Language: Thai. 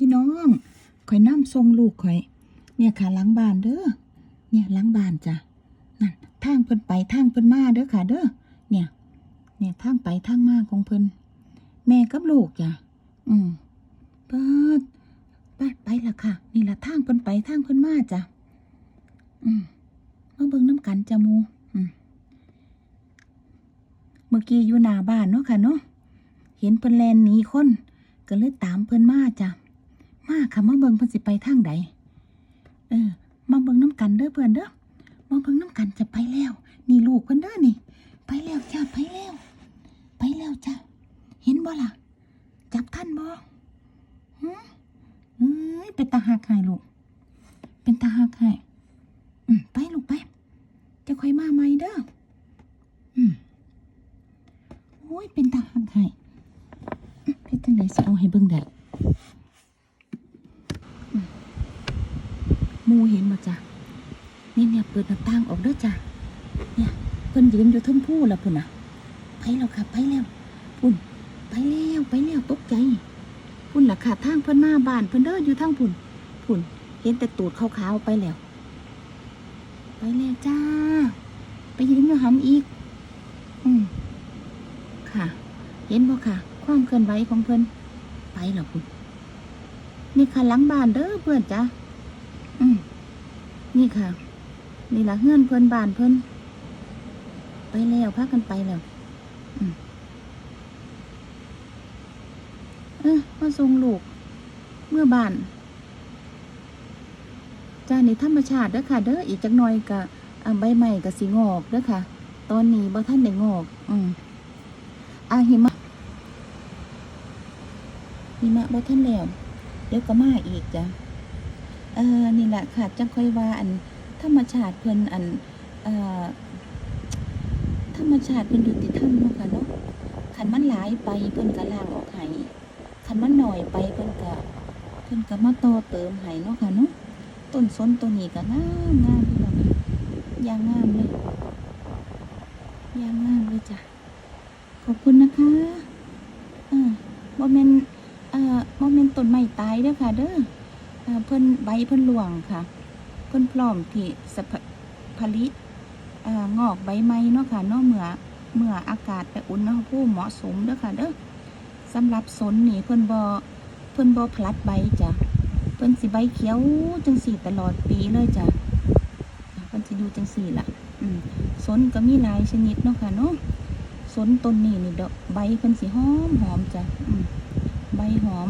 พี่น้องข่อยน้ำทรงลูกข่อย เนี่ยค่ะล้างบานเด้อเนี่ยล้างบานจ้ะนั่นทางเพิ่นไปทางเพิ่นมาเด้อค่ะ เด้อเนี่ย เนี่ยทางไปทางมาของเพิ่นแม่กับลูกจ้ะอืมเปิดไปไปละค่ะ นี่ละทางเพิ่นไปทางเพิ่นมาจ้ะอืมมาเบิ่งน้ำกันจ้ะมูอืมเมื่อกี้อยู่หน้าบ้านเนาะค่ะเนาะเห็นเพิ่นแลนหนีคน ก็เลยตามเพิ่นมาจ้ะ มาค่ะมาเบิ่งเพิ่นสิไปทางใดเออ มาเบิ่งน้ำกันเด้อเพื่อนเด้อมาเบิ่งน้ำกันจะไปแล้ว นี่ลูกเพิ่นเด้อนี่ ไปแล้วจ้าไปแล้ว ไปแล้วจ้ะเห็นบ่ล่ะ จับท่านบ่หืมเอ้ยเป็นตาหักให้ลูก เป็นตาหักให้อืมไปลูกไป จะค่อยมาใหม่เด้ออืมโอ้ยเป็นตาหักให้อื้อเฮ็ดจังไดสิเอาให้เบิ่งได้อืมห มูเห็นบ่จ้ะนี่เนี่ยเปิดหน้าต่างออกเด้อจ้ะเนี่ยเพิ่นยืนอยู่เทึงผู้ล้วพุ่นน่ะไปแล้วค่ะไปแล้วพุ่นไปแล้วไปแล้วตกใจพุ่นล่ะค่ะทางเพิ่นมาบ้านเพิ่นเด้ออยู่ทางพุ่นพุ่นเห็นแต่ตูดขาวๆไปแล้ว ไปแล้วจ้า ไปยืนอยู่หันอีก อืมค่ะ เห็นบ่ค่ะ ความเคลื่อนไหวของเพิ่นไปแล้วพุ่นนี่ค่ะหลังบ้านเด้อเพื่อนจ้า นี่ค่ะ นี่ละเฮือนเพิ่อนบ้านเพิ่อนไปแล้วพากันไปแล้วเออมาส่งลูก เมื่อบ้านจ้าในธรรมชาติเด้อค่ะ เด้ออีกจักหน่อยก็อ่าใบไม้ก็สิงอกเด้อค่ะ ตอนนี้บ่ทันได้งอก อืมอาหิมะหิมะบ่ทันแล้วเดี๋ยวก็มาอีกจ้ะ เออนี่แหละค่ะจังค่อยว่าอันธรรมชาติเพิ่นอันเอ่อธรรมชาติเพิ่นยุติธรรมเนาะค่ะเนาะคันมันหลายไปเพิ่นก็ล้างออกให้คันมันหน้อยไปเพิ่นก็เพิ่นก็มาต่อเติมให้เนาะค่ะเนาะต้นสนตัวนี้ก็งามงามพี่น้องอย่างงามเลยอย่างงามเลยจ้ะขอบคุณนะคะอ่าบ่แม่นเอ่อบ่แม่นต้นไม้ตายเด้อค่ะเด้อ เพิ่นใบเพิ่นหลวงค่ะ เพิ่นพร้อมที่จะผลิตงอกใบไม้เนาะค่ะเนาะเมื่อเมื่ออากาศและอุณหภูมิเหมาะสมเด้อค่ะเด้อสำหรับสนนี่เพิ่นบ่เพิ่นบ่ผลัดใบจ้ะเพิ่นสิใบเขียวจังสี่ตลอดปีเลยจ้ะเพิ่นสิอยู่จังสี่ล่ะอืมสนก็มีหลายชนิดเนาะค่ะเนาะสนต้นนี้นี่ดอกใบเพิ่นสิหอมหอมจ้ะอืมใบหอม